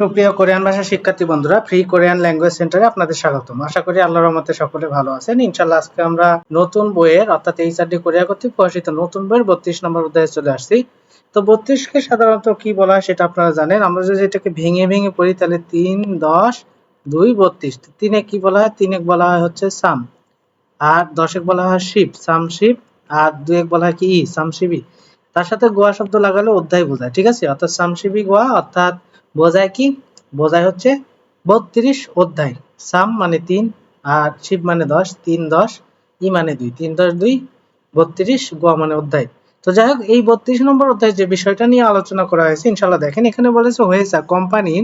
সুপ্রিয় কোরিয়ান ভাষা শিক্ষার্থী বন্ধুরা ফ্রি কোরিয়ান ল্যাঙ্গুয়েজ সেন্টারে আপনাদের স্বাগতম। আশা করি আল্লাহর রহমতে সকলে ভালো আছেন। ইনশাল্লাহ আজকে আমরা নতুন বইয়ের, অর্থাৎ এইচআরডি কোরিয়া কর্তৃক প্রকাশিত নতুন বইয়ের বত্রিশ নম্বর অধ্যায়ে চলে আসছি। তো বত্রিশকে সাধারণত কি বলা হয় সেটা আপনারা জানেন। আমরা যদি এটাকে ভেঙে ভেঙে পড়ি, তাহলে তিন, দশ, দুই, বত্রিশ। তিনে কি বলা হয়? তিনে বলা হয় হচ্ছে সাম। আর দশেক বলা হয় শিব, সাম শিব। আর দুই এক বলা হয় কি? ই সামশিবি তার সাথে গোয়া শব্দ লাগালে অধ্যায় বোঝায়, ঠিক আছে? অর্থাৎ সামশিবি গোয়া, অর্থাৎ বোঝায় কি? বোঝায় হচ্ছে বত্রিশ অধ্যায়। সাম মানে তিন আর শিব মানে দশ, তিন দশ, ই মানে দুই, তিন দশ দুই, বত্রিশ, গোয়া মানে অধ্যায়। তো যাই হোক, এই বত্রিশ নম্বর অধ্যায় যে বিষয়টা নিয়ে আলোচনা করা হয়েছে ইনশাল্লাহ দেখেন, এখানে বলেছে হয়েছে কোম্পানি,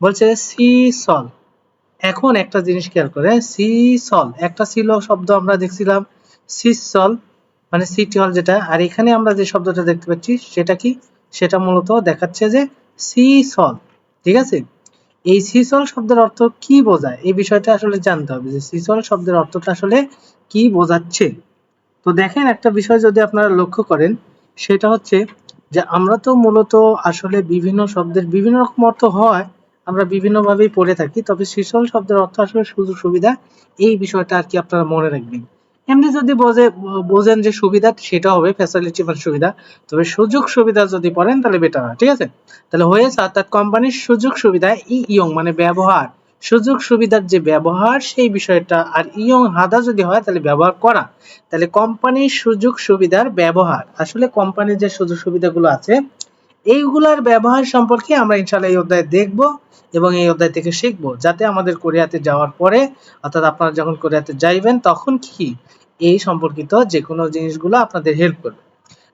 বলছে সি সল এখন একটা জিনিস খেয়াল করে সি সল একটা ছিল শব্দ আমরা দেখছিলাম, সিসল মানে সিটি হল যেটা, আর এখানে আমরা যে শব্দটা দেখতে পাচ্ছি, সেটা কি? সেটা মূলত দেখাচ্ছে যে সি সল, ঠিক আছে? এই সিসল শব্দের অর্থ কি বোঝায়? এই বিষয়টা আসলে জানতে হবে যে সিসল শব্দের অর্থটা আসলে কি বোঝাচ্ছে? তো দেখেন একটা বিষয় যদি আপনারা লক্ষ্য করেন, সেটা হচ্ছে যে আমরা তো মূলত আসলে বিভিন্ন শব্দের বিভিন্ন রকম অর্থ হয়, আমরা বিভিন্নভাবেই পড়ে থাকি, তবে সিসল শব্দের অর্থ আসলে সুযোগ সুবিধা এই বিষয়টা আর কি আপনারা মনে রাখবেন। এমনি যদি বোঝে, বোঝেন যে সুবিধা, সেটা হবে ফ্যাসিলিটি বা সুবিধা। তবে সুযোগ সুবিধা যদি পড়েন, তাহলে বেটার হয়, ঠিক আছে? তাহলে হয়েছে অর্থাৎ কোম্পানির সুযোগ সুবিধা ই ইয়ং মানে ব্যবহার। সুযোগ সুবিধার যে ব্যবহার, সেই বিষয়টা আর ইয়ং হাদা যদি হয়, তাহলে ব্যবহার করা। তাহলে কোম্পানির সুযোগ সুবিধার ব্যবহার। আসলে কোম্পানির যে সুযোগ সুবিধাগুলো আছে, এইগুলার ব্যবহার সম্পর্কে আমরা ইনশাল্লাহ এই অধ্যায়ে দেখব। এবং এই অধ্যায় থেকে শিখব, যাতে আমাদের কোরিয়াতে যাওয়ার পরে, অর্থাৎ আপনারা যখন কোরিয়াতে যাইবেন, তখন কি? এই সম্পর্কিত যে কোনো জিনিসগুলো আপনাদের হেল্প করবে।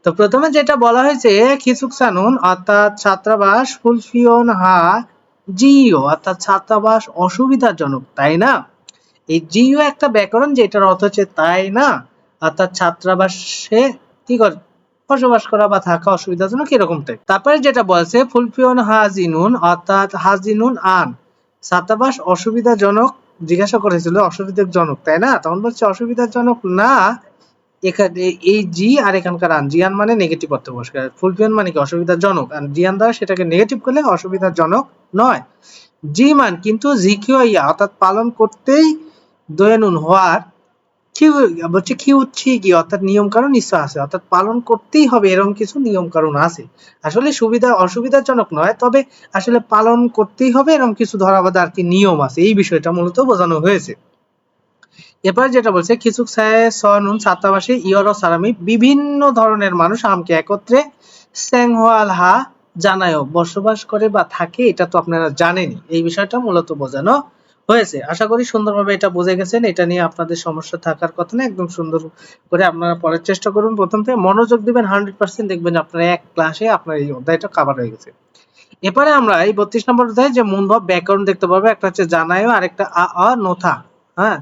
তো প্রথমে যেটা বলা হয়েছে খিসুক সানুন, অর্থাৎ ছাত্রাবাস ফুলফিয়ন হা জিও অর্থাৎ ছাত্রাবাস অসুবিধাজনক, তাই না? এই জিও একটা ব্যাকরণ, যেটার অর্থ হচ্ছে তাই না? অর্থাৎ ছাত্রাবাসে কি করে? বসবাস করা বা থাকা অসুবিধাজনক এরকম টাইপ তারপরে যেটা বলছে, ফুলফিয়ন হাজিনুন, অর্থাৎ হাজিনুন আন। ছাত্রাবাস অসুবিধাজনক, জিজ্ঞাসা করেছিল, অসুবিধাজনক, তাই না? তখন বলছে, অসুবিধাজনক না, এখানে এই জি আর এখানকার আন। জিয়ান মানে নেগেটিভ অর্থ বসকার ফুলফিয়ন মানে কি? অসুবিধাজনক। আর জিয়ান দ্বারা সেটাকে নেগেটিভ করলে অসুবিধাজনক নয়। জি মান কিন্তু জিকিও ইয়া অর্থাৎ পালন করতেই দয়ানুন হওয়ার বলছে, কি উঠছি কি অর্থাৎ নিয়ম কারণ নিশ্চয় আছে, অর্থাৎ পালন করতেই হবে, এরকম কিছু নিয়ম কারণ আছে। আসলে সুবিধা অসুবিধাজনক নয়, তবে আসলে পালন করতেই হবে, এরকম কিছু ধরাবাধা আর কি নিয়ম আছে। এই বিষয়টা মূলত বোঝানো হয়েছে। এরপর যেটা বলছে, কিছু সনুন ছাত্রাবাসী, ইয়র সারামি বিভিন্ন ধরনের মানুষ আমকে একত্রে স্যাংহোয়াল হা জানায়ও বসবাস করে বা থাকে, এটা তো আপনারা জানেনই। এই বিষয়টা মূলত বোঝানো হয়েছে। আশা করি সুন্দরভাবে এটা বুঝে গেছেন। এটা নিয়ে আপনাদের সমস্যা থাকার কথা না, একদম সুন্দর করে আপনারা পড়ার চেষ্টা করুন। প্রথম থেকে মনোযোগ দিবেন হান্ড্রেড পার্সেন্ট দেখবেন আপনারা এক ক্লাসে আপনার এই অধ্যায়টা কাভার হয়ে গেছে। এরপরে আমরা এই বত্রিশ নম্বর অধ্যায় যে মূলভাব ব্যাকরণ দেখতে পাবো, একটা হচ্ছে জানায়ও আর একটা আ অ নোথা হ্যাঁ?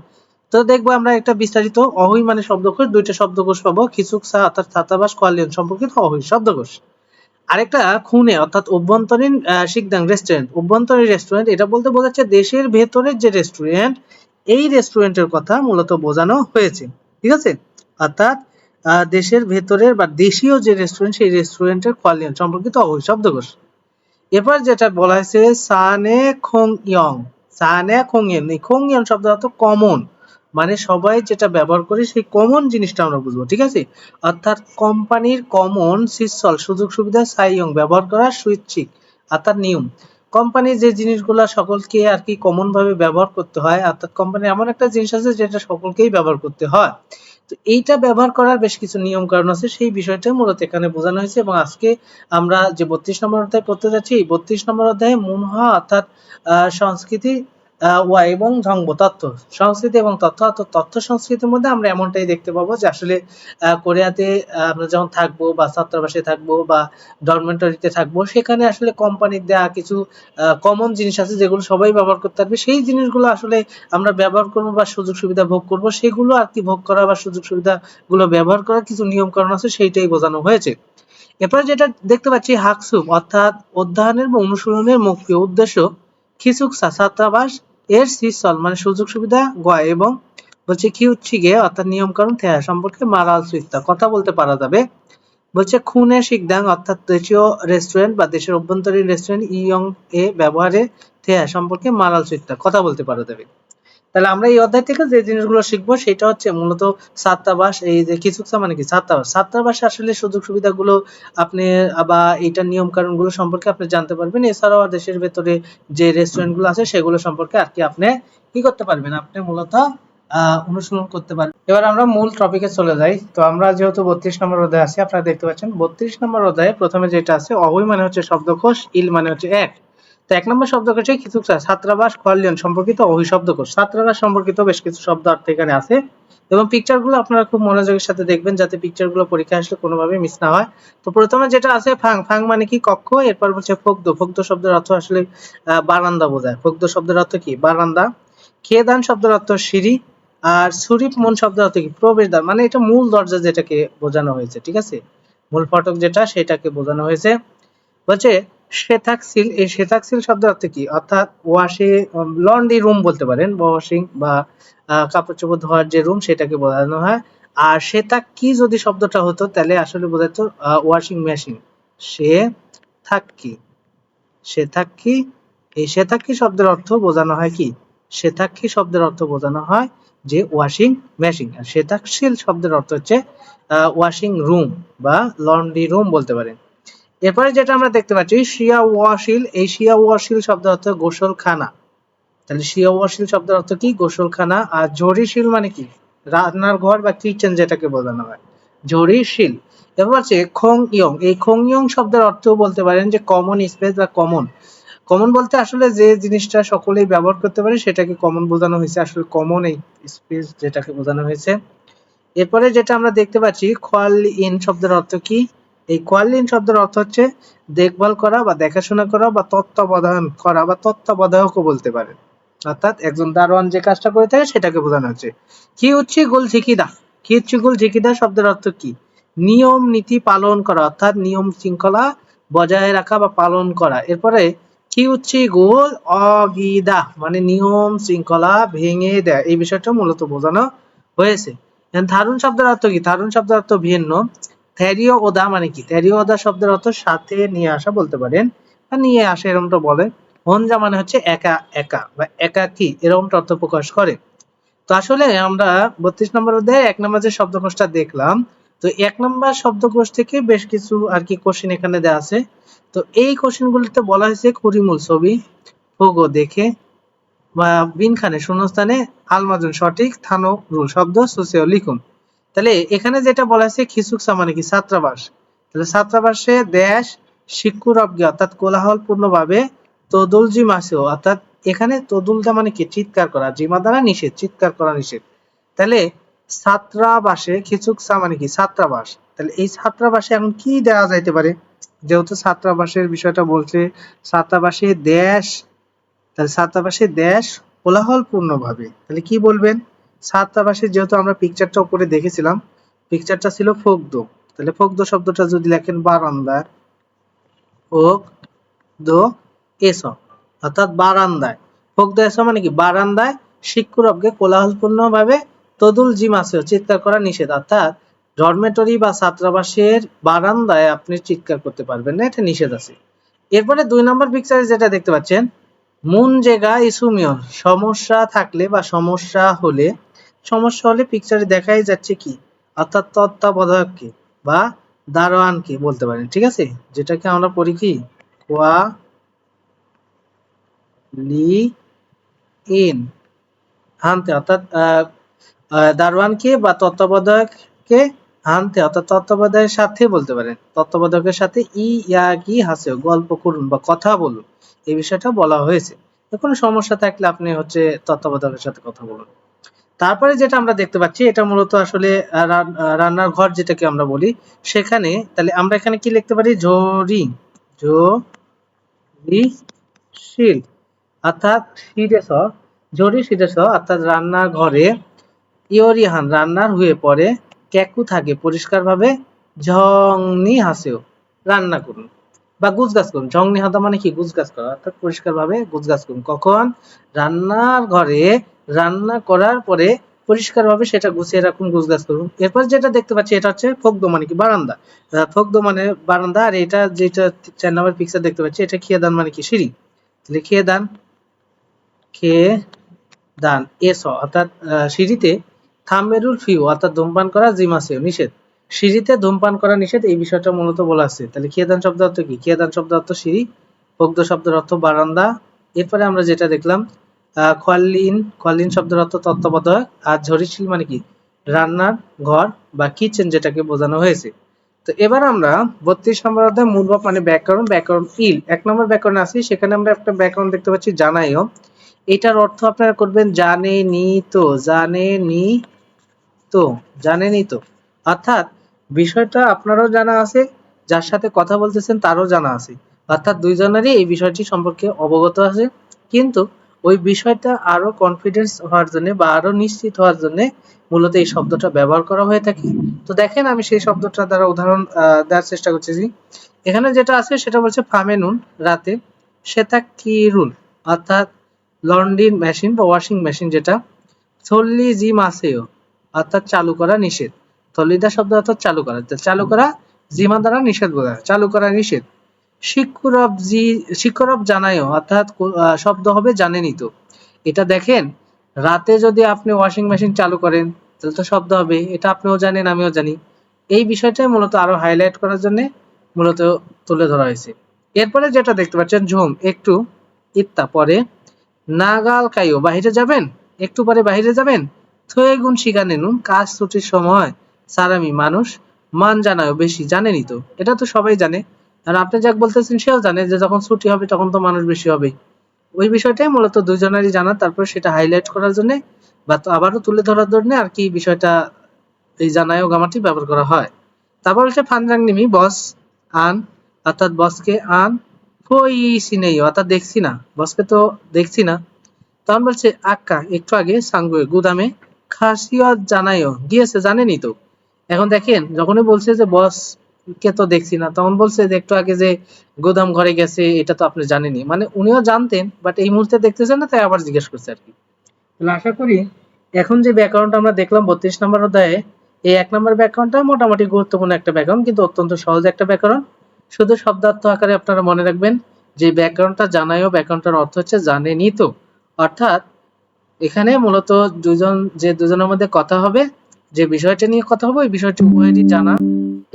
তো দেখব আমরা একটা বিস্তারিত অহই মানে শব্দকোষ, দুইটা শব্দকোষ পাবো। খিচুক, সা অর্থাৎ ছাত্রাবাস কল্যাণ সম্পর্কিত অহই শব্দকোষ। আরেকটা খুনে, অর্থাৎ অভ্যন্তরীণ শিকদাং রেস্টুরেন্ট অভ্যন্তরীণ রেস্টুরেন্ট এটা বলতে বোঝাচ্ছে দেশের ভেতরের যে রেস্টুরেন্ট এই রেস্টুরেন্টের কথা মূলত বোঝানো হয়েছে। ঠিক আছে? অর্থাৎ দেশের ভেতরের বা দেশীয় যে রেস্টুরেন্ট সেই রেস্টুরেন্টের কল্যাণ সম্পর্কিত অহই শব্দকোষ এবার যেটা বলা হয়েছে, সানে খং ইয়ং সানে খং ইয়ং এই খং ইয়ং শব্দ অর্থ কমন মানে সবাই যেটা ব্যবহার করে সেই কমন জিনিসটা আমরা বুঝব, ঠিক আছে? অর্থাৎ কোম্পানির কমন সিসল সুযোগ সুবিধা সাইয়ং ব্যবহার করা সুইচ্ছিক অর্থাৎ নিয়ম। কোম্পানির যে জিনিসগুলো সকলকে আর কি কমন ভাবে ব্যবহার করতে হয়, অর্থাৎ কোম্পানি এমন একটা জিনিস আছে যেটা সকলকেই ব্যবহার করতে হয়। তো এইটা ব্যবহার করার বেশ কিছু নিয়ম কারণ আছে, সেই বিষয়টা মূলত এখানে বোঝানো হয়েছে এবং আজকে আমরা যে বত্রিশ নম্বর অধ্যায় পড়তে যাচ্ছি, এই বত্রিশ নম্বর অধ্যায়ে মুনহা অর্থাৎ সংস্কৃতি ওয়া এবং ঝংব তথ্য সংস্কৃতি এবং তথ্য অর্থাৎ তথ্য সংস্কৃতির মধ্যে আমরা এমনটাই দেখতে পাবো যে আসলে কোরিয়াতে আমরা যখন থাকব বা ছাত্রাবাসে থাকব বা ডরমেন্টারিতে থাকব, সেখানে আসলে কোম্পানির দেওয়া কিছু কমন জিনিস আছে যেগুলো সবাই ব্যবহার করতে পারবে। সেই জিনিসগুলো আসলে আমরা ব্যবহার করব বা সুযোগ সুবিধা ভোগ করব, সেগুলো আর কি ভোগ করা বা সুযোগ সুবিধা গুলো ব্যবহার করার কিছু নিয়ম কারণ আছে, সেইটাই বোঝানো হয়েছে। এরপরে যেটা দেখতে পাচ্ছি হাকসুপ অর্থাৎ অধ্যয়নের বা অনুশীলনের মুখ্য উদ্দেশ্য। খিচুকসা ছাত্রাবাস এর সিসল মানে সুযোগ সুবিধা, গয় এবং বলছে কি উচ্ছি গে অর্থাৎ নিয়ম কারণ থেয়া সম্পর্কে মারাল সুইত্তা কথা বলতে পারা যাবে। বলছে খুনে শিকদাং অর্থাৎ দেশীয় রেস্টুরেন্ট বা দেশের অভ্যন্তরীণ রেস্টুরেন্ট ইয়ং এ ব্যবহারে থেয়া সম্পর্কে মারাল সুইস্তা কথা বলতে পারা দেবে তাহলে আমরা এই অধ্যায় থেকে যে জিনিসগুলো শিখব, সেটা হচ্ছে মূলত ছাত্রাবাস এই যে কিছুকসা মানে কি? ছাত্রাবাস ছাত্রাবাসে আসলে সুযোগ সুবিধাগুলো আপনি, বা এইটার নিয়ম কানুনগুলো সম্পর্কে আপনি জানতে পারবেন। এছাড়াও দেশের ভেতরে যে রেস্টুরেন্টগুলো আছে, সেগুলো সম্পর্কে আর কি আপনি কি করতে পারবেন? আপনি মূলত অনুসরণ করতে পারবেন। এবার আমরা মূল টপিকে চলে যাই। তো আমরা যেহেতু বত্রিশ নম্বর অধ্যায় আছি, আপনারা দেখতে পাচ্ছেন, বত্রিশ নম্বর অধ্যায়ে প্রথমে যেটা আছে অবৈ মানে হচ্ছে শব্দকোষ, ইল মানে হচ্ছে এক। তো এক নম্বর শব্দকোষে কিছু ছাত্রাবাস খোয়ালিয়ন সম্পর্কিত অভিশব্দকোষ। ছাত্রাবাস সম্পর্কিত বেশ কিছু শব্দ অর্থ এখানে আছে। এবং পিকচারগুলো আপনারা খুব মনোযোগের সাথে দেখবেন যাতে পিকচারগুলো পরীক্ষা আসলে কোনোভাবে মিস না হয়। তো প্রথমে যেটা আছে, ফাং ফাং মানে কি কক্ষ? এরপর বলছে ফোকদো ফোকদো শব্দের অর্থ আসলে বারান্দা বোঝায়। ফোকদো শব্দের অর্থ কি? বারান্দা। খেদান শব্দের অর্থ সিঁড়ি। আর সুরিপ মন শব্দের অর্থ কি? প্রবেশদ্বার। মানে এটা মূল দরজা যেটাকে বোঝানো হয়েছে, ঠিক আছে? মূল ফটক যেটা, সেটাকে বোঝানো হয়েছে। বলছে শ্বেতাক্সিল এই শ্বেতাক্সিল শব্দের অর্থ কি? অর্থাৎ ওয়াশে লন্ড্রি রুম বলতে পারেন ওয়াশিং বা কাপড় চোপড় ধোয়ার যে রুম সেটাকে বোঝানো হয়। আর সেটা কি যদি শব্দটা হতো, তাহলে আসলে বোঝাতো ওয়াশিং মেশিন সে থাকি সে থাকি এই সেতাক্ষী শব্দের অর্থ বোঝানো হয় কি? সেতাক্ষী শব্দের অর্থ বোঝানো হয় যে ওয়াশিং মেশিন আর সেতাক্ষীল শব্দের অর্থ হচ্ছে ওয়াশিং রুম বা লন্ড্রি রুম বলতে পারেন। এরপরে যেটা আমরা দেখতে পাচ্ছি, শিয়া ওয়াশিল এই শিয়া ওয়াশিল শব্দের অর্থ গোসলখানা। তাহলে শিয়া ওয়াশিল শব্দের অর্থ কি? গোসলখানা। আর জরিশিল মানে কি? রান্নার ঘর বা কিচেন যেটাকে বোঝানো হয়। জরিশিল এবার হচ্ছে খং ইয়ং। এই খং ইয়ং শব্দের অর্থ বলতে পারেন যে কমন স্পেস বা কমন কমন বলতে আসলে যে জিনিসটা সকলেই ব্যবহার করতে পারে, সেটাকে কমন বোঝানো হয়েছে। আসলে কমন এই স্পেস যেটাকে বোঝানো হয়েছে। এরপরে যেটা আমরা দেখতে পাচ্ছি, খোয়াল ইন শব্দের অর্থ কি? এই কোয়ালিন শব্দের অর্থ হচ্ছে দেখভাল করা বা দেখাশোনা করা বা তত্ত্বাবধান করা বা তত্ত্বাবধায়কও বলতে পারেন অর্থাৎ একজন দারোয়ান যে কাজটা করে থাকে সেটাকে বোঝানো হচ্ছে। কি হচ্ছে গুল ঝিকিদা? কি হচ্ছে গুল ঝিকিদা শব্দের অর্থ কি? নিয়ম, নীতি পালন করা, অর্থাৎ নিয়ম শৃঙ্খলা বজায় রাখা বা পালন করা। এরপরে কি হচ্ছে গোল? অগিদা মানে নিয়ম শৃঙ্খলা ভেঙে দেয়। এই বিষয়টা মূলত বোঝানো হয়েছে। ধারণ শব্দের অর্থ কি? ধারুন শব্দের অর্থ ভিন্ন। থ্যারিও ওদা মানে কি? থ্যারিও ওদা শব্দের অর্থ সাথে নিয়ে আসা বলতে পারেন বা নিয়ে আসা এরকমটা বলে। হনজা মানে হচ্ছে একা একা বা একাকী এরকমটা অর্থ প্রকাশ করে। তো আসলে আমরা বত্রিশ নম্বর অধ্যায়ে এক নম্বর যে শব্দকোষটা দেখলাম, তো এক নম্বর শব্দকোষ থেকে বেশ কিছু আর কি কোশ্চেন এখানে দেওয়া আছে। তো এই কোশ্চেন গুলিতে বলা হয়েছে কুড়িমূল ছবি ফুগো দেখে বা বিনখানে শূন্যস্থানে আলমাজুন সঠিক থানো রুল শব্দ, সুসেও লিখুন। তাহলে এখানে যেটা বলা হয়েছে খিসুকসা মানে কি? ছাত্রাবাস। তাহলে ছাত্রাবাসে দেশ শিক্ষুরজ্ঞ অর্থাৎ কোলাহল পূর্ণভাবে তদুল জিমাসেও অর্থাৎ এখানে তদুলটা মানে কি? চিৎকার করা, জিমা দ্বারা নিষেধ, চিৎকার করা নিষেধ। তাহলে ছাত্রাবাসে খিচুকসা মানে কি? ছাত্রাবাস। তাহলে এই ছাত্রাবাসে এখন কি দেওয়া যাইতে পারে? যেহেতু ছাত্রাবাসের বিষয়টা বলছে, ছাত্রাবাসে দেশ, তাহলে ছাত্রাবাসে দেশ কোলাহল পূর্ণভাবে তাহলে কি বলবেন? ছাত্রাবাসে যেহেতু আমরা পিকচারটা উপরে দেখেছিলাম পিকচারটা ছিল ফোকদো। তাহলে ফোকদো শব্দটা যদি লেখেন বারান্দার ফোক দো এসো। অর্থাৎ বারান্দায়। ফোকদো এসো মানে কি? বারান্দায় শিক্ষুরবকে কোলাহলপূর্ণ ভাবে তদুল জিমাসেও চিৎকার করা নিষেধ। অর্থাৎ ডরমেটরি বা ছাত্রাবাসের বারান্দায় আপনি চিৎকার করতে পারবেন না, এটা নিষেধ আছে। এরপরে দুই নম্বর পিকচারে যেটা দেখতে পাচ্ছেন মুন জেগা ইসুমিয়ন সমস্যা থাকলে বা সমস্যা হলে সমস্যা হলে পিকচারে দেখাই যাচ্ছে কি? অর্থাৎ তত্ত্বাবধায়ককে বা দারোয়ানকে বলতে পারেন, ঠিক আছে? যেটাকে আমরা পড়ি কি? কোয়া লি ইন হানতে, অর্থাৎ দারোয়ানকে বা তত্ত্বাবধায়ককে হানতে, অর্থাৎ তত্ত্বাবধায়কের সাথে বলতে পারেন। তত্ত্বাবধায়কের সাথে ই, ইয়া কি হাসে গল্প করুন বা কথা বলুন। এই বিষয়টা বলা হয়েছে। কোনো সমস্যা থাকলে আপনি হচ্ছে তত্ত্বাবধায়কের সাথে কথা বলুন। তারপরে যেটা আমরা দেখতে পাচ্ছি, এটা মূলত আসলে রান্নার ঘর যেটাকে আমরা বলি, সেখানে তাহলে আমরা এখানে কি লিখতে পারি? জরি জরি শিল, অর্থাৎ শিরেস জরি শিরেস অর্থাৎ রান্নার ঘরে ইয়রিহান রান্নার হয়ে পড়ে ক্যাকু থাকে, পরিষ্কারভাবে ঝংনি হাসেও, রান্না করুন। বা গুজগাছ করুন। ঝংনি হাতা মানে কি? গুজগাছ করা। অর্থাৎ পরিষ্কারভাবে গুজগাছ করুন। কখন? রান্নার ঘরে রান্না করার পরে পরিষ্কারভাবে সেটা গুছিয়ে রাখুন, গুছগাছ করুন। এরপর যেটা দেখতে পাচ্ছি, এটা হচ্ছে ফোকদো মানে কি? বারান্দা। ফোকদো মানে বারান্দা, আর এটা যেটা চার নম্বর পিকচার দেখতে পাচ্ছি, এটা খেয়ে দান মানে কি? সিঁড়ি। তাহলে খেয়ে দান। খেয়ে দান। এস, অর্থাৎ সিঁড়িতে থাম্বেরুল ফিউ, অর্থাৎ ধূমপান করা জিমাসিও নিষেধ। সিঁড়িতে ধূমপান করা নিষেধ, এই বিষয়টা মূলত বলা আছে। তাহলে খেদান শব্দ অর্থ কি? খেদান শব্দ অর্থ সিঁড়ি ভোগ্য শব্দের অর্থ বারান্দা। এরপরে আমরা যেটা দেখলাম খোয়ালিন খোয়ালিন শব্দের অর্থ তত্ত্বাবধায়ক, আর ঝরিশীল মানে কি? রান্নার ঘর বা কিচেন যেটাকে বোঝানো হয়েছে। তো এবার আমরা বত্রিশ নম্বর অধ্যায় মূল ভাব মানে ব্যাকরণ ব্যাকরণ ইল। এক নম্বর ব্যাকরণ আসি, সেখানে আমরা একটা ব্যাকরণ দেখতে পাচ্ছি, জানাইও। এটার অর্থ আপনারা করবেন জানে নি তো, জানে নি তো জানেনই তো। অর্থাৎ বিষয়টা আপনারও জানা আছে, যার সাথে কথা বলতেছেন তারও জানা আছে। অর্থাৎ দুইজনেরই এই বিষয়টি সম্পর্কে অবগত আছে। কিন্তু ওই বিষয়টা আরও কনফিডেন্স হওয়ার জন্য বা আরও নিশ্চিত হওয়ার জন্য মূলত এই শব্দটা ব্যবহার করা হয়ে থাকে। তো দেখেন আমি সেই শব্দটা দ্বারা উদাহরণ দেওয়ার চেষ্টা করতেছি এখানে যেটা আছে সেটা বলছে ফামেনুন, রাতে সেটা কি রুল অর্থাৎ লন্ড্রি মেশিন বা ওয়াশিং মেশিন যেটা থল্লি জি মাসেও অর্থাৎ চালু করা নিষেধ। থলিদা শব্দ অর্থাৎ চালু করা। চালু করা জিমা দ্বারা নিষেধ বোঝা। চালু করা নিষেধ। শিক্ষরব জি, শিক্ষরব জানায়ও, অর্থাৎ শব্দ হবে জানেনই তো। এটা দেখেন, রাতে যদি আপনি ওয়াশিং মেশিন চালু করেন, তাহলে তো শব্দ হবে। এটা আপনিও জানেন, আমিও জানি। এই বিষয়টাই মূলত আরও হাইলাইট করার জন্য মূলত তুলে ধরা হয়েছে। এরপরে যেটা দেখতে পাচ্ছেন, ঝুম, একটু ইত্তা পরে নাগাল কাইও বাহিরে যাবেন? একটু পরে বাহিরে যাবেন? থয়ে গুণ শিখানে নুন কাজ ছুটির সময় সারামি মানুষ, মান জানায় বেশি, জানেনই তো। এটা তো সবাই জানে। আর আপনি যাক বলতেছেন, সেও জানে যে যখন ছুটি হবে তখন তো মানুষ বেশি হবে ওই বিষয়টাই মূলত দুজনেরই জানা, তারপর সেটা হাইলাইট করার জন্য বা তো আবারও তুলে ধরার জন্য আর কি বিষয়টা এই জানায়ও গামাটি ব্যবহার করা হয়। তারপর হচ্ছে ফানজাং নিমি বস আন, অর্থাৎ বসকে আন ফই সিনেই অর্থাৎ দেখছি না, বসকে তো দেখছি না। তখন বলছে, আক্কা, একটু আগে সাঙ্গুয়ে গুদামে খাসিয়ত জানাইও গিয়েছে, জানেনই তো। এখন দেখেন, যখনই বলছে যে বস কে তো দেখছি না, তখন বলছে যে, একটু আগে যে গোদাম ঘরে গেছে, এটা তো আপনি জানেনই। মানে উনিও জানতেন বাট এই মুহূর্তে দেখতেছেন না, তাই আবার জিজ্ঞেস করছে আর কি। তাহলে আশা করি এখন যে ব্যাকরণটা আমরা দেখলাম বত্রিশ নম্বর অধ্যায়ে, এই এক নম্বর ব্যাকরণটা মোটামুটি গুরুত্বপূর্ণ একটা ব্যাকরণ কিন্তু অত্যন্ত সহজ একটা ব্যাকরণ শুধু শব্দার্থ আকারে আপনারা মনে রাখবেন, যে ব্যাকরণটা জানায়ও ব্যাকরণটার অর্থ হচ্ছে জানেনই তো। অর্থাৎ এখানে মূলত দুজন, যে দুজনের মধ্যে কথা হবে যে বিষয়টা নিয়ে কথা হবে, ওই বিষয়টি উভয়েরই জানা।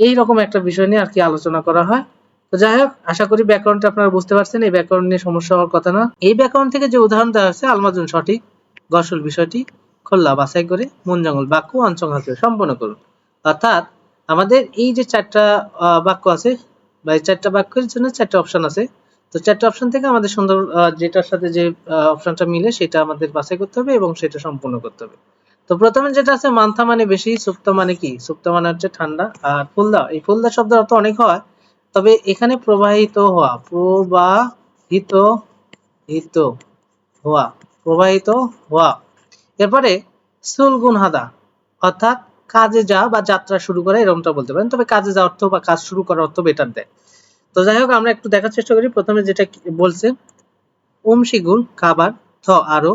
এই রকম একটা বিষয় নিয়ে আর কি আলোচনা করা হয়। তো যাই হোক, আশা করি ব্যাকরণটা আপনারা বুঝতে পারছেন, এই ব্যাকরণ নিয়ে সমস্যা হওয়ার কথা না। এই ব্যাকরণ থেকে যে উদাহরণ দেওয়া হয়েছে, আলমাজুন সঠিক। গসল বিষয়টি খোল্লা, বাছাই করে মন জঙ্গল বাক্য অঞ্চল হাতে সম্পন্ন করুন। অর্থাৎ আমাদের এই যে চারটা বাক্য আছে, বা এই চারটা বাক্যের জন্য চারটা অপশন আছে। তো চারটা অপশন থেকে আমাদের সুন্দর যেটার সাথে যে অপশনটা মিলে সেটা আমাদের বাছাই করতে হবে এবং সেটা সম্পূর্ণ করতে হবে। তো প্রথমে যেটা আছে, মান্থা মানে বেশি, সুপ্ত মানে কি? সুপ্ত মানে হচ্ছে ঠান্ডা আর ফুলদা। এই ফুলদা শব্দের অর্থ অনেক হয়, তবে এখানে প্রবাহিত হওয়া, প্রবাহিত, হিত হওয়া, প্রবাহিত হওয়া। এরপরে সুলগুন হাদা, অর্থাৎ কাজে যা বা যাত্রা শুরু করা এরকমটা বলতে পারেন। তবে কাজে যাওয়া অর্থ বা কাজ শুরু করার অর্থ বেটার দেয়। তো যাই হোক, আমরা একটু দেখার চেষ্টা করি। প্রথমে যেটা বলছে উমশিগুল খাবার, থ, আরও,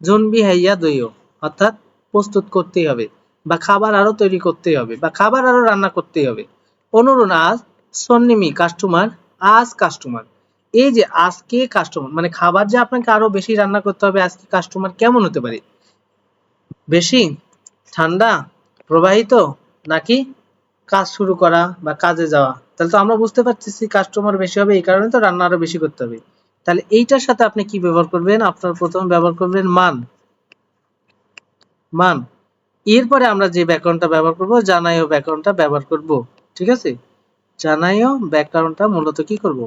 জনবি হাইয়া দইও, অর্থাৎ প্রস্তুত করতেই হবে বা খাবার আরও তৈরি করতেই হবে বা খাবার আরও রান্না করতেই হবে। অনুরুণ আজ সন্নিমি কাস্টমার আজ কাস্টমার এই যে আজকে কাস্টমার মানে খাবার যে আপনাকে আরও বেশি রান্না করতে হবে, আজকে কাস্টমার কেমন হতে পারে? বেশি? ঠান্ডা? প্রবাহিত? নাকি কাজ শুরু করা বা কাজে যাওয়া? তাহলে তো আমরা বুঝতে পারতেছি কাস্টমার বেশি হবে, এই কারণে তো রান্না আরও বেশি করতে হবে। তাহলে এইটার সাথে আপনি কি ব্যবহার করবেন? আপনার প্রথমে ব্যবহার করবেন মান। মান, এরপরে আমরা যে ব্যাকরণটা ব্যবহার করব জানাইও ব্যাকরণটা ব্যবহার করব, ঠিক আছে? জানাইও ব্যাকরণটা মূলত কি করব?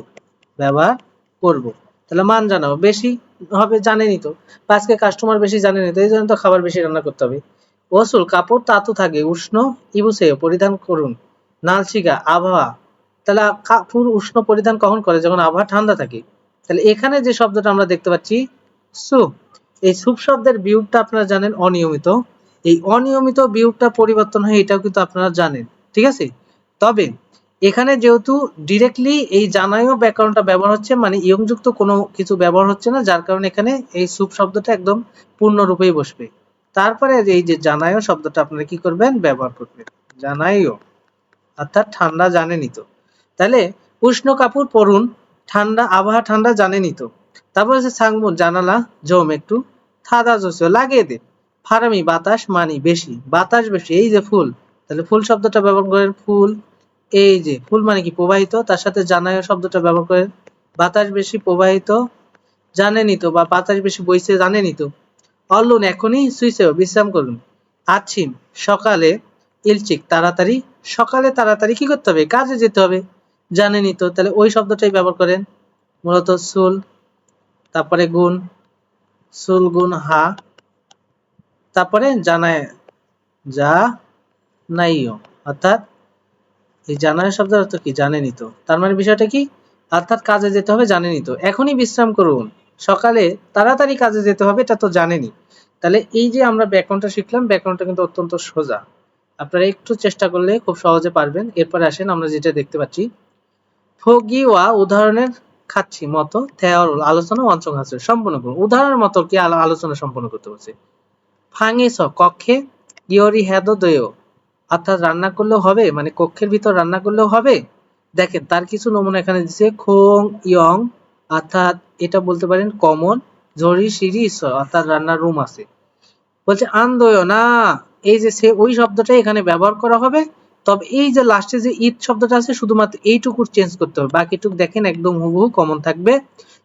ব্যবহার করব। তাহলে মান জানাও, বেশি হবে জানেনই তো আজকে কাস্টমার বেশি জানেনি তো, এই জন্য তো খাবার বেশি রান্না করতে হবে। ওসুল, কাপড় তাতু থাকে, উষ্ণ ইবুসে পরিধান করুন। নালশিকা আবহাওয়া, তাহলে কাপড় উষ্ণ পরিধান কখন করে? যখন আবহাওয়া ঠান্ডা থাকে। তাহলে এখানে যে শব্দটা আমরা দেখতে পাচ্ছি সুপ এই সুপ শব্দের বিয়োগটা আপনারা জানেন অনিয়মিত। এই অনিয়মিত বিয়োগটা পরিবর্তন হয়, এটাও কিন্তু আপনারা জানেন, ঠিক আছে? তবে এখানে যেহেতু ডিরেক্টলি এই জানাইও ব্যাকরণটা ব্যবহার হচ্ছে মানে ইয়ংযুক্ত কোনো কিছু ব্যবহার হচ্ছে না, যার কারণে এখানে এই সুপ শব্দটা একদম পূর্ণরূপেই বসবে। তারপরে এই যে জানাইও শব্দটা আপনারা কি করবেন? ব্যবহার করবেন। জানাইও। অর্থাৎ ঠান্ডা জানেনই তো। তাহলে উষ্ণ কাপড় পরুন, ঠান্ডা, আবহাওয়া ঠান্ডা জানেনি তো। তারপরে হচ্ছে সাংমু জানালা, জম একটু থাদা জোসিও লাগিয়ে দিন ফারামি, বাতাস, মানি, বেশি, বাতাস, বেশি, এই যে ফুল। তাহলে ফুল শব্দটা ব্যবহার করেন ফুল, এই যে, ফুল মানে কি প্রবাহিত? তার সাথে জানাইও শব্দটা ব্যবহার করেন বাতাস বেশি প্রবাহিত জানেনই তো, বা বাতাস বেশি বইছে জানেনই তো। অল্লুন এখনই সুইসেও বিশ্রাম করুন। আছিম সকালে ইলচিক, তাড়াতাড়ি, সকালে তাড়াতাড়ি কি করতে হবে? কাজে যেতে হবে। জানেনই তো, তাহলে ওই শব্দটাই ব্যবহার করেন। মূলত সুল তারপরে গুণ সুল গুণ, হা। তারপরে জানায়, যা নাইও অর্থাৎ এই জানায় শব্দের অর্থ কি? জানেনই তো। তার মানে বিষয়টা কি? অর্থাৎ কাজে যেতে হবে জানেনই তো। এখনই বিশ্রাম করুন। সকালে তাড়াতাড়ি কাজে যেতে হবে, এটা তো জানেনি। তাহলে এই যে আমরা ব্যাকরণটা শিখলাম, ব্যাকরণটা কিন্তু অত্যন্ত সোজা। আপনারা একটু চেষ্টা করলে খুব সহজে পারবেন। এরপরে আসেন, আমরা যেটা দেখতে পাচ্ছি। ফগি ওয়া উদাহরণের খাচ্ছি মতো থেওয়ার আলোচনা অঞ্চল আছে সম্পূর্ণ করুন উদাহরণের মতো কি আলোচনা সম্পন্ন করতে বলছে? ফাঙেস কক্ষে ইয়রি হেদ দয় অর্থাৎ রান্না করলেও হবে মানে কক্ষের ভিতর রান্না করলেও হবে। দেখেন তার কিছু নমুনা এখানে দিচ্ছে খোং ইয়ং অর্থাৎ এটা বলতে পারেন কমন ঝরি সিঁড়ি স, অর্থাৎ রান্নার রুম আছে। বলছে আন্দয় না এই যে সে ওই শব্দটা এখানে ব্যবহার করা হবে তবে এই যে লাস্টে যে ঈদ শব্দটা আছে, শুধুমাত্র এইটুকু চেঞ্জ করতে হবে। বাকিটুকু দেখেন, একদম হুবহু কমন থাকবে।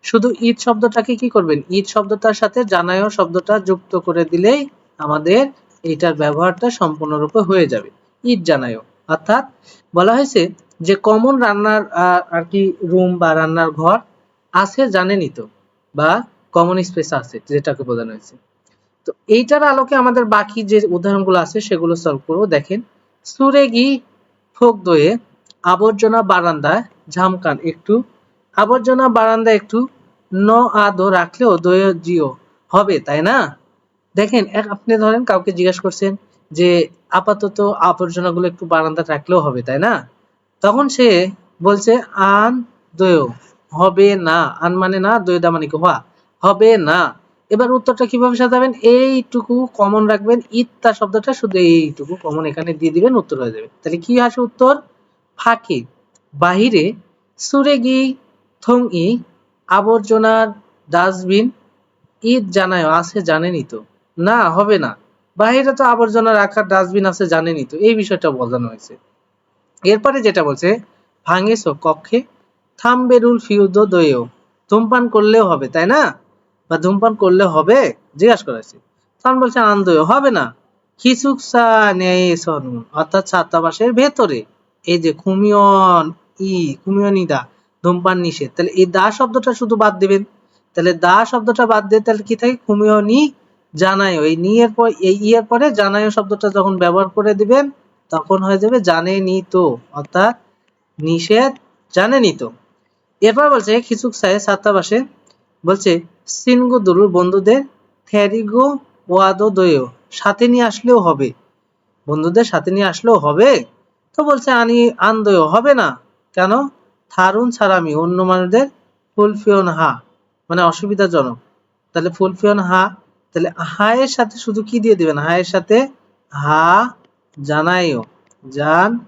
শুধু ঈদ শব্দটাকে কি করবেন? ঈদ শব্দটার সাথে জানায়ও শব্দটা যুক্ত করে দিলেই আমাদের এইটার ব্যবহারটা সম্পূর্ণরূপে হয়ে যাবে। ঈদ অর্থাৎ বলা হয়েছে যে কমন রান্নার আর কি রুম বা রান্নার ঘর আছে জানেনই তো, বা কমন স্পেস আছে, যেটাকে বোঝানো হয়েছে। তো এইটার আলোকে আমাদের বাকি যে উদাহরণগুলো আছে, সেগুলো সলভ করব। দেখেন সুরেগি ফোক দয়ে আবর্জনা বারান্দায় ঝামকান একটু। আবর্জনা বারান্দা একটু ন আদো রাখলেও দয় জিও হবে, তাই না? দেখেন, এক- আপনি ধরেন কাউকে জিজ্ঞাসা করছেন যে আপাতত আবর্জনাগুলো একটু বারান্দা রাখলেও হবে, তাই না? তখন সে বলছে, আন দয় হবে না। আন মানে না দয়দা মানে কি? হওয়া হবে না। এবার উত্তরটা কীভাবে সাজাবেন? এইটুকু কমন রাখবেন। ইত্তা শব্দটা শুধু এইটুকু কমন এখানে দিয়ে দিবেন, উত্তর হয়ে যাবে। তাহলে কি আসে উত্তর? ফাঁকে। বাহিরে সুরেগি থং ই আবর্জনার ডাস্টবিন ঈদ জানায়, আছে জানেনই তো। না, হবে না। বাহিরে তো আবর্জনা রাখার ডাস্টবিন আছে জানেনি তো। এই বিষয়টা বোঝানো হয়েছে। এরপরে যেটা বলছে, ভাঙেছো কক্ষে থামবেরুল ফিউদো দয়েও। ধূমপান করলেও হবে, তাই না? বা ধূমপান করলে হবে? জিজ্ঞাসা করেছে। তখন বলছে আন্দোয় হবে না। খিসুকসা নেয় সনুন অর্থাৎ ছাত্রাবাসের ভেতরে। এই যে খুমিয়ন ই খুমিয়ন ইদা, ধূমপান নিষেধ। তাহলে এই দা শব্দটা শুধু বাদ দিবেন? তাহলে দা শব্দটা বাদ দিয়ে তাহলে কি থাকে? খুমিয়নি জানায় এই নি এর পর, এই ই এর পরে জানায় শব্দটা যখন ব্যবহার করে দিবেন, তখন হয়ে যাবে জানেনি তো অর্থাৎ নিষেধ জানেনি তো এরপর বলছে খিচুক সাহে ছাত্রাবাসে বলছে, সিনগো দুরুর বন্ধুদের থ্যারিগো ওয়াদো দয়েও সাথে নিয়ে আসলেও হবে। বন্ধুদের সাথে নিয়ে আসলেও হবে? তো বলছে, আনি আন্দয় হবে না। কেন? থারুন ছাড়ামি অন্য মানুষদের ফুলফিয়ন হা। মানে অসুবিধাজনক। তাহলে ফুলফিয়ন হা? তাহলে হা এর সাথে শুধু কি দিয়ে দিবেন? হা এর সাথে হা জানাইও। জান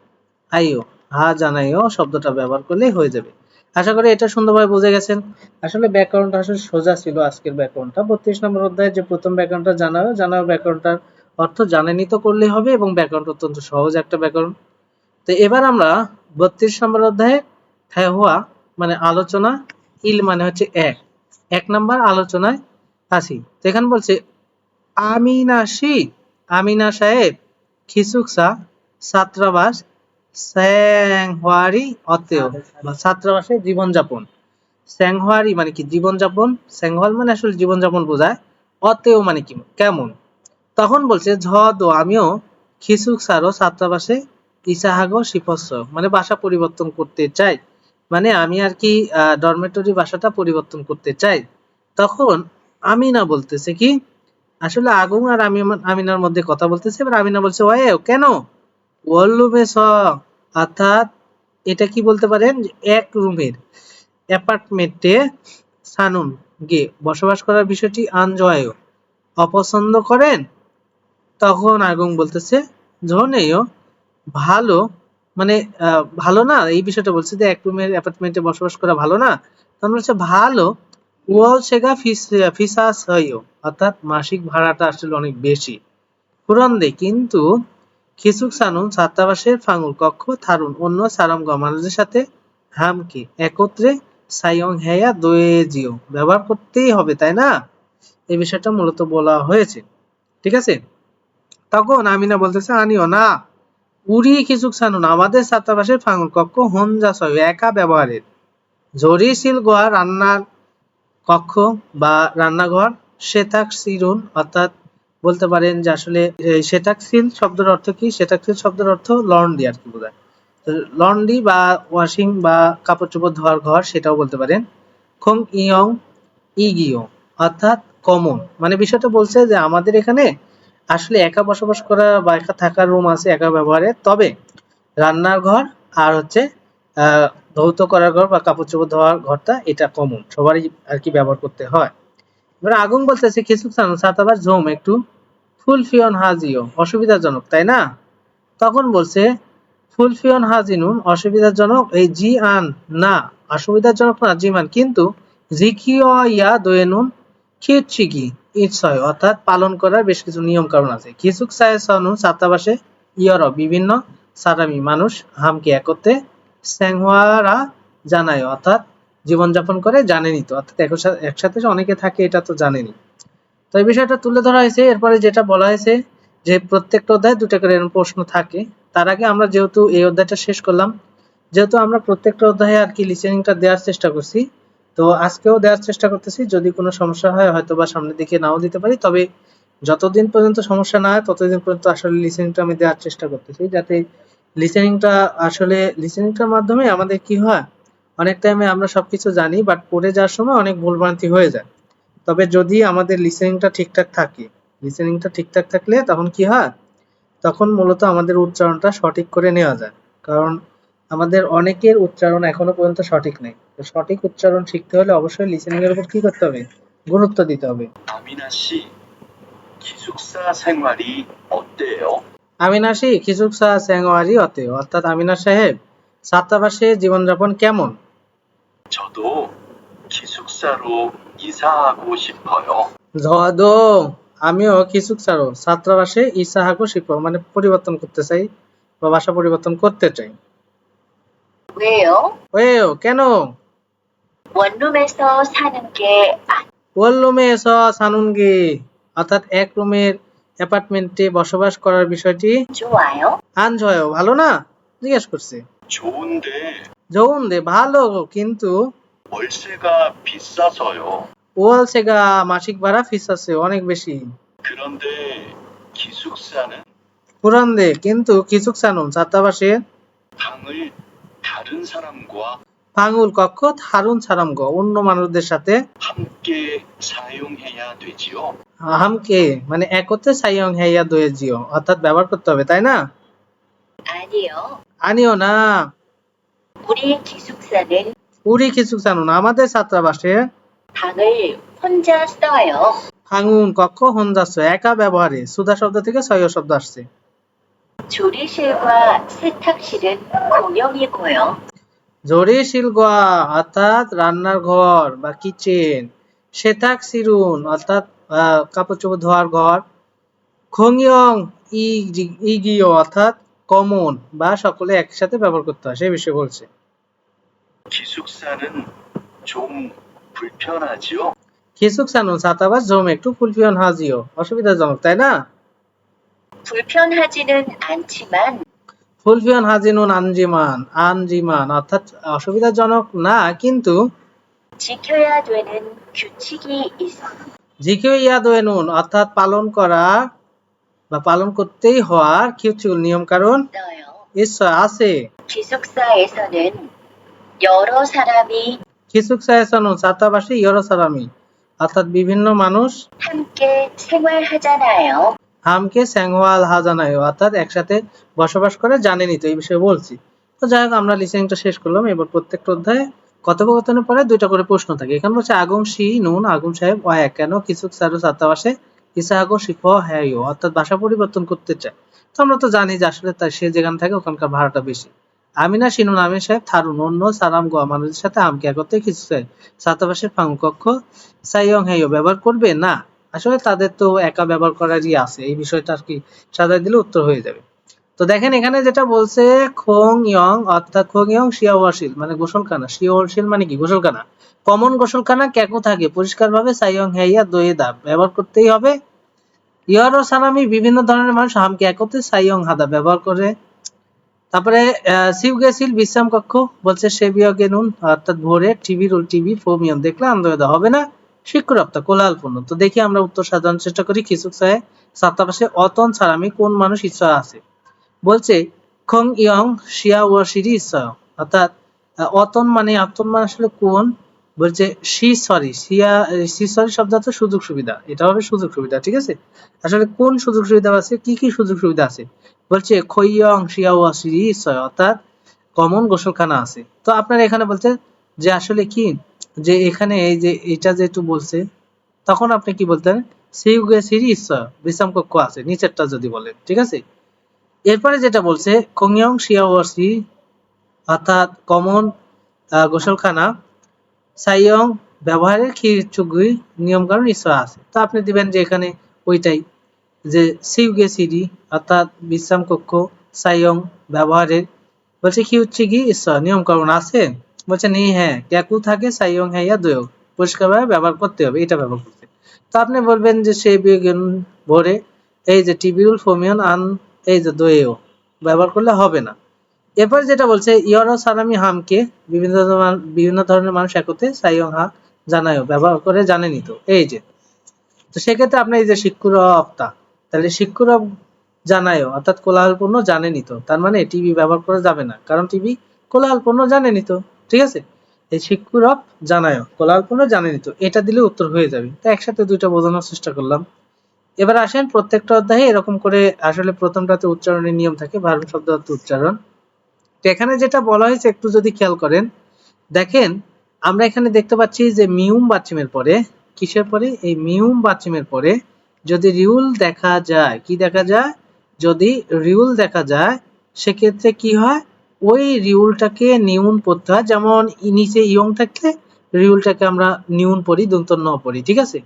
আইও। হা জানাইও শব্দটা ব্যবহার করলেই হয়ে যাবে। আশা করি এটা সুন্দরভাবে বুঝে গেছেন। আসলে ব্যাকরণটা আসলে সোজা ছিল আজকের ব্যাকরণটা বত্রিশ নম্বর অধ্যায়ে যে প্রথম ব্যাকরণটা জানাও জানাও ব্যাকরণটার অর্থ জানেনি তো করলেই হবে এবং ব্যাকরণটা অত্যন্ত সহজ একটা ব্যাকরণ তো এবার আমরা বত্রিশ নম্বর অধ্যায়ে হওয়া মানে আলোচনা, ইল মানে হচ্ছে এক। এক নম্বর আলোচনায় আসি। তো এখানে বলছে আমিনাশি আমিনা সাহেব খিসুকসা ছাত্রাবাস স্যাংহুয়ারি অতেও বা ছাত্রাবাসে জীবনযাপন। স্যাংহুয়ারি মানে কি? জীবনযাপন? স্যাংহুয়াল মানে আসলে জীবনযাপন বোঝায়। অতেও মানে কি? কেমন? তখন বলছে ঝ দো আমিও খিসুক সারো ছাত্রাবাসে ইসাহাগো শিপস্য মানে বাসা পরিবর্তন করতে চাই। মানে আমি আর কি ডরমেটরি বাসাটা পরিবর্তন করতে চাই। তখন আমিনা বলতেছে কি আসলে আগুন আর আমি আমিনার মধ্যে কথা বলতেছে। এবার আমিনা বলছে ওয়ে কেন? ওয়াল্লুমে স অর্থাৎ এটা কি বলতে পারেন? এক রুমের অ্যাপার্টমেন্টে সানুন গে বসবাস করার বিষয়টি আনজয় অপছন্দ করেন? তখন আগুন বলতেছে জনেও ভালো মানে ভালো না? এই বিষয়টা বলছে যে এক রুমের অ্যাপার্টমেন্টে বসবাস করা ভালো না? তখন বলছে, ভালো, ওয়াল সেগা ফিস, ফিসাস হইও অর্থাৎ মাসিক ভাড়াটা আসলে অনেক বেশি। পুরন্দে কিন্তু খিসুক সানুন, ছাত্রাবাসের ফাঙ্গুল কক্ষ, থারুন অন্য সারামগ মানুষদের সাথে হামকে, একত্রে সাইয়ং হেয়া দোয়ে জিও ব্যবহার করতেই হবে, তাই না? এই বিষয়টা মূলত বলা হয়েছে। ঠিক আছে? তখন আমিনা বলতেছে, আনিও না। উড়ি খিচুক সানুন, আমাদের ছাত্রাবাসের ফাঙ্গুল কক্ষ হনজা সয় একা ব্যবহারের। জরিশীল গোয়া রান্নার কক্ষ বা রান্নাঘর শ্বেতাক সিরুন, অর্থাৎ বলতে পারেন যে আসলে শেতাকসিল শব্দের অর্থ কি? শেতাকসিল শব্দের অর্থ লন্ড্রি আর কি বোঝায় লন্ড্রি বা ওয়াশিং বা কাপড় চোপড় ধোয়ার ঘর সেটাও বলতে পারেন। খং ইয়ং ইগিও অর্থাৎ কমন। মানে বিষয়টা বলছে যে আমাদের এখানে আসলে একা বসবাস করা বা একা থাকার রুম আছে একা ব্যবহারে। তবে রান্নার ঘর আর হচ্ছে ধৌত করার ঘর বা কাপড় চোপড় ধোয়ার ঘরটা এটা কমন। সবারই আর কি ব্যবহার করতে হয়। এবার আগুন বলতেছে কিছু সাতাবার জম, একটু ফুল ফিয়ন হাজিও, অসুবিধাজনক, তাই না? তখন বলছে, ফুল ফিয়ন হাজিনুন, অসুবিধাজনক, এই জি আন না, অসুবিধাজনক না, জিমান, কিন্তু জিকিও ইয়া দোয়েনুন খিউচিকি ইচ্ছয় অর্থাৎ পালন করার বেশ কিছু নিয়ম কারণ আছে। কিছুক সায়সানু ছাত্রাবাসে ইয়র, বিভিন্ন সারামি মানুষ হামকে একত্রে স্যাংহুয়ারা জানায়, অর্থাৎ জীবনযাপন করে জানেনি তো, অর্থাৎ একসাথে অনেকে থাকে এটা তো জানেনি। তো এই বিষয়টা তুলে ধরা হয়েছে, এরপরে যেটা বলা হয়েছে যে প্রত্যেকটা অধ্যায়ে দুটা করে এরকম প্রশ্ন থাকে। তার আগে আমরা যেহেতু এই অধ্যায়টা শেষ করলাম, যেহেতু আমরা প্রত্যেকটা অধ্যায়ে আর কি লিসেনিংটা দেওয়ার চেষ্টা করছি, তো আজকেও দেওয়ার চেষ্টা করতেছি, যদি কোনো সমস্যা হয় হয়তো বা সামনের দিকে নাও দিতে পারি, তবে যতদিন পর্যন্ত সমস্যা না হয়, ততদিন পর্যন্ত আসলে লিসেনিংটা আমি দেওয়ার চেষ্টা করতেছি, যাতে লিসেনিংটা আসলে লিসেনিংটার মাধ্যমে আমাদের কি হয় অনেক টাইমে আমরা সবকিছু জানি বাট পড়ে যাওয়ার সময় অনেক ভুলভ্রান্তি হয়ে যায় তবে যদি আমাদের লিসেনিংটা ঠিকঠাক থাকে লিসেনিংটা ঠিকঠাক থাকলে তখন কি হয় তখন মূলত আমাদের উচ্চারণটা সঠিক করে নেওয়া যায় কারণ আমাদের অনেকের উচ্চারণ এখনো পর্যন্ত সঠিক নেই তো সঠিক উচ্চারণ শিখতে হলে অবশ্যই লিসেনিং এর উপর কি করতে হবে গুরুত্ব দিতে হবে 아미나 씨, 기숙사 생활이 어때요? আমিনাসি খিচুকসা স্যাংওয়ারি অতে অর্থাৎ আমিনা সাহেব ছাত্রাবাসে জীবনযাপন কেমন 저도 기숙사로 이사하고 싶어요. দ আমিও খিচুকসারো ছাত্রাবাসে ইসাহাকো শিখব মানে পরিবর্তন করতে চাই বা ভাষা পরিবর্তন করতে চাই 왜요? ওয়েও কেন 원룸에서 사는 게 안 ওয়াল্লুমে এস সানুনগে অর্থাৎ এক রুমের অ্যাপার্টমেন্টে বসবাস করার বিষয়টি 좋아요? আনজয় ভালো না জিজ্ঞেস করছে 좋은데 যৌন দে ভালো কিন্তু 월세가 비싸서요. ওয়াল সেগা মাসিক ভাড়া ফিস আছে অনেক বেশি 그런데 기숙사는 পুরান দে কিন্তু কিছুক সানুন ছাত্রাবাসে 방을 다른 사람과 ফাঙ্গুল কক্ষ থারুন ছারামগ অন্য মানুষদের সাথে 함께 사용해야 되지요. হামকে মানে একত্রে সাইয়ং হেয়া দোয়ে জিও অর্থাৎ ব্যবহার করতে হবে তাই না 아니요. আনিও না 우리 기숙사는 উড়ি কিছুক সানুন আমাদের ছাত্রাবাসে 방을 혼자 써요. ফাঙ্গুন কক্ষ হন্দাস একা ব্যবহারে সুদা শব্দ থেকে সয় শব্দ আসছে 조리실과 세탁실은 공용이고요. জরি শিলগোয়া অর্থাৎ রান্নার ঘর বা কিচেন শেতাক সিরুন অর্থাৎ আহ, কাপড় চোপড় ধোয়ার ঘর খংয়ং ই- ইগিও অর্থাৎ কমন বা সকলে একসাথে ব্যবহার করতে হয় সেই বিষয়ে বলছে। খিসুক সানুন সাতাবাস একটু হাজিও অসুবিধাজনক তাই না? হাজিনুন আনজিমান হাজিনুন আনজিমান আনজিমান অর্থাৎ অসুবিধাজনক না কিন্তু জিকিয়া দোয়েনুন অর্থাৎ পালন করা বা পালন করতেই হওয়ার কিছু নিয়ম কারণ ঈশ্বর আছে 기숙사에서는 여러 사람이 খিসুক সাহেসানুন ছাত্রাবাসী ইয়রো সারামি অর্থাৎ বিভিন্ন মানুষ 함께 생활하잖아요. হামকে স্যাংওয়াল হাজানায় অর্থাৎ একসাথে বসবাস করে জানেনি তো এই বিষয়ে বলছি তো যাই হোক আমরা লিসেনিংটা শেষ করলাম এবার প্রত্যেকটা অধ্যায়ে কথোপকথনের পরে দুইটা করে প্রশ্ন থাকে এখানে হচ্ছে আগুম শি নুন আগুম সাহেব ওয়া কেন কিছুক সারু ছাত্রাবাসে ইসাহাগো শিখ হ্যাঁ অর্থাৎ ভাষা পরিবর্তন করতে চায়। তো আমরা তো জানি যে আসলে তার সে যেখানে থাকে ওখানকার ভাড়াটা বেশি। আমিনা শিনু নামের সাহেব থারুন, অন্য সালাম গোয়া মানুষের সাথে আমকে একত্রে কিছু চাই ছাত্রাবাসের ফার্ম কক্ষ সাইয়ং হ্যাঁ ব্যবহার করবে? না। আসলে তাদের তো একা ব্যবহার করারই আছে। এই বিষয়টা আর কি সাজায় দিলে উত্তর হয়ে যাবে। তো দেখেন এখানে যেটা বলছে, খোং ইয়ং, অর্থাৎ খোং ইয়ং শিয়াওয়াশিল মানে গোসলখানা। শিয়াওয়াশিল মানে কি? গোসলখানা। কমন গোসলখানা কেকো থাকে। পরিষ্কারভাবে সাইয়ং হেইয়া দয়ে দা ব্যবহার করতেই হবে। ইয়ার ও সালামি বিভিন্ন ধরনের মানুষ হামকে একত্রে সাইয়ং হাদা ব্যবহার করে। তারপরে সিউগেসিল বিশ্রাম কক্ষ, বলছে সেবিয়া গেনুন অর্থাৎ ভোরে টিভি, রুল টিভি ফোমিয়ন দেখলে আন্দোলন হবে না। শিক্ষরপ্তা কোলাহলপূর্ণ তো দেখি আমরা উত্তর সাধারণ চেষ্টা করি খিসুক সাহে সাতটা পাশে অতন সারামি কোন মানুষ ইচ্ছা আছে? বলছে, খং ইয়ং শিয়া ও সিরি অর্থাৎ অতন মানে অতন মানে আসলে কোন? বলছে সি সরি। সিয়া সি সরি শব্দ তো সুযোগ সুবিধা। এটা হবে সুযোগ সুবিধা, ঠিক আছে? আসলে কোন সুযোগ সুবিধা আছে? কি কি সুযোগ সুবিধা আছে? বলছে খৈয়ং শিয়াওয়া সিরি ইচ্ছা অর্থাৎ, কমন গোসলখানা আছে। তো আপনার এখানে বলছে যে, আসলে কি? যে এখানে এই যে, এটা যেহেতু বলছে, তখন আপনি কি বলতেন? সিউগে সিরি বিশ্রাম কক্ষ আছে, নিচেরটা যদি বলেন। ঠিক আছে? এরপরে যেটা বলছে খংয়ং শিয়াওয়াসি, অর্থাৎ কমন গোসলখানা, সাইয়ং ব্যবহারের খিচুগুই নিয়ম কানুন ইচ্ছা আছে। তো আপনি দিবেন যে এখানে ওইটাই, যে সিউগে সিরি অর্থাৎ বিশ্রাম কক্ষ, সাইয়ং ব্যবহারের, বলছে কি হচ্ছে কি ঈশ্বর নিয়ম কানুন আছে? বলছে, নেই হ্যাঁ ক্যাকু থাকে, সাইয়ং হ্যাঁ ইয়া দোয়গ পরিষ্কারভাবে ব্যবহার করতে হবে, এটা ব্যবহার করতে তো আপনি বলবেন যে সে বিজ্ঞান ভরে এই যে টিবিউল ফোমিয়ন আন এই যে দোয়েও ব্যবহার করলে হবে না। এরপর যেটা বলছে ইয়রো সালামি হামকে বিভিন্ন বিভিন্ন ধরনের মানুষ একতে সাইয়ং হা জানায়ও, ব্যবহার করে জানেনি তো। এই যে, তো সেক্ষেত্রে আপনার এই যে শিক্ষুরবটা তাহলে শিক্ষুরব জানায়ও, অর্থাৎ কোলাহলপূর্ণ জানেনি তো, তার মানে টিভি ব্যবহার করা যাবে না, কারণ টিভি কোলাহলপূর্ণ জানেনি তো, ঠিক আছে? এই শিক্ষুরব জানায়ও, কোলাহলপূর্ণ জানেনি তো, এটা দিলে উত্তর হয়ে যাবে। তো একসাথে দুইটা বোঝানোর চেষ্টা করলাম। এবার আসেন প্রত্যেকটা অধ্যায়ে এরকম করে আসলে প্রথমটাতে উচ্চারণের নিয়ম থাকে ভার্ব শব্দ অর্থ উচ্চারণ এখানে যেটা বলা হয়েছে, একটু যদি খেয়াল করেন, দেখেন আমরা এখানে দেখতে পাচ্ছি যে মিউম বাচ্চিমের পরে, কিসের পরে? এই মিউম বাচ্চিমের পরে যদি রিউল দেখা যায়, কি দেখা যায়? যদি রিউল দেখা যায়, সেক্ষেত্রে কি হয়? ওই রিউলটাকে নিউন পড়তে হয়, যেমন নিচে ইয়ং থাকলে রিউলটাকে আমরা নিউন পড়ি দন্ত ন পড়ি, ঠিক আছে?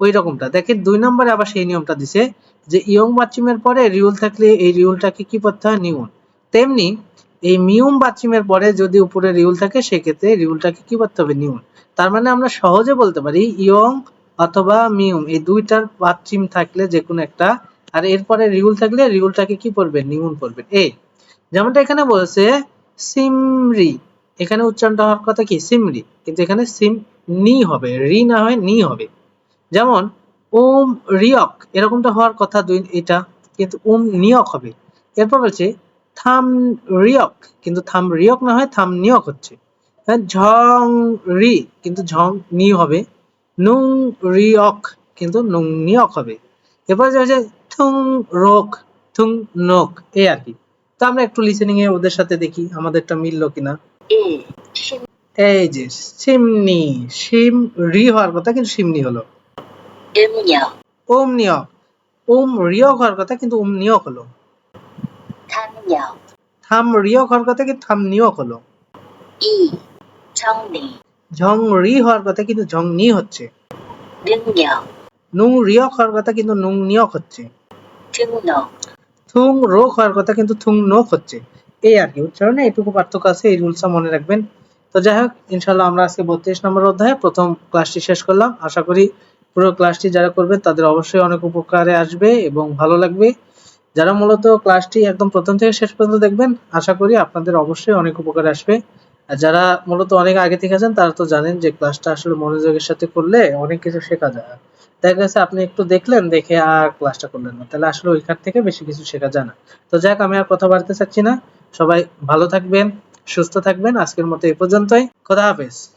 ওই রকমটা। দেখেন, দুই নম্বরে আবার সেই নিয়মটা দিছে যে, ইয়ং বাচ্চিমের পরে রিউল থাকলে এই রিউলটাকে কি পড়তে হয়? নিউন তেমনি এই মিউম বাচ্চিমের পরে যদি উপরে রিউল থাকে, সেক্ষেত্রে রিউলটাকে কি করতে হবে? নিউন তার মানে আমরা সহজে বলতে পারি ইয়ং অথবা মিউম, এই দুইটার বাচ্চিম থাকলে যে কোনো একটা। আর এরপরে রিউল থাকলে রিউলটাকে কি পড়বে? নিউন পড়বে। এই যেমনটা এখানে বলছে সিমরি এখানে উচ্চারণটা হওয়ার কথা কি? সিমরি কিন্তু এখানে সিম নি হবে। রি না হয় নি হবে। যেমন ওম রিয়ক এরকমটা হওয়ার কথা দুই এটা কিন্তু ওম নিয়ক হবে। এরপর বলছে থাম রিয়ক কিন্তু থাম রিয়ক না হয় থাম নিয়ক হচ্ছে। হ্যাঁ, ঝং রি কিন্তু ঝং নি হবে নুং রিয়ক কিন্তু নুং নিয়ক হবে। এরপর যে হচ্ছে থুং রোক থুং নোক এই আর কি। তো আমরা একটু লিসেনিং এ ওদের সাথে দেখি আমাদেরটা মিললো কিনা। এই যে সিমনি সিম রি হওয়ার কথা কিন্তু সিমনি হলো। 음력, ওম নিয়ক ওম রিয়ক হওয়ার কথা কিন্তু ওম নিয়ক হলো 탐력, থাম রিয়ক হওয়ার কথা কিন্তু থাম নিয়ক হলো 2. 정리, ঝং রি হওয়ার কথা কিন্তু ঝং নি হচ্ছে 능력, নুং রিয়ক হওয়ার কথা কিন্তু নুং নিয়ক হচ্ছে 등록, থুং রোক হওয়ার কথা কিন্তু থুং নোক হচ্ছে এই আর কি উচ্চারণে এটুকু পার্থক্য আছে এই রুলসটা মনে রাখবেন তো যাই হোক ইনশাল্লাহ আমরা আজকে বত্রিশ নম্বর অধ্যায়ে প্রথম ক্লাসটি শেষ করলাম আশা করি পুরো ক্লাসটি যারা করবে, তাদের অবশ্যই অনেক উপকারে আসবে এবং ভালো লাগবে। যারা মূলত ক্লাসটি একদম প্রথম থেকে শেষ পর্যন্ত দেখবেন, আশা করি আপনাদের অবশ্যই অনেক উপকারে আসবে। আর যারা মূলত অনেক আগে থেকে আছেন, তারা তো জানেন যে ক্লাসটা আসলে মনোযোগের সাথে করলে অনেক কিছু শেখা যায়। দেখা গেছে আপনি একটু দেখলেন, দেখে আর ক্লাসটা করলেন না। তাহলে আসলে ওইখান থেকে বেশি কিছু শেখা যায় না। তো যাক, আমি আর কথা বাড়তে চাচ্ছি না। সবাই ভালো থাকবেন, সুস্থ থাকবেন। আজকের মতো এই পর্যন্তই। খোদা হাফেজ।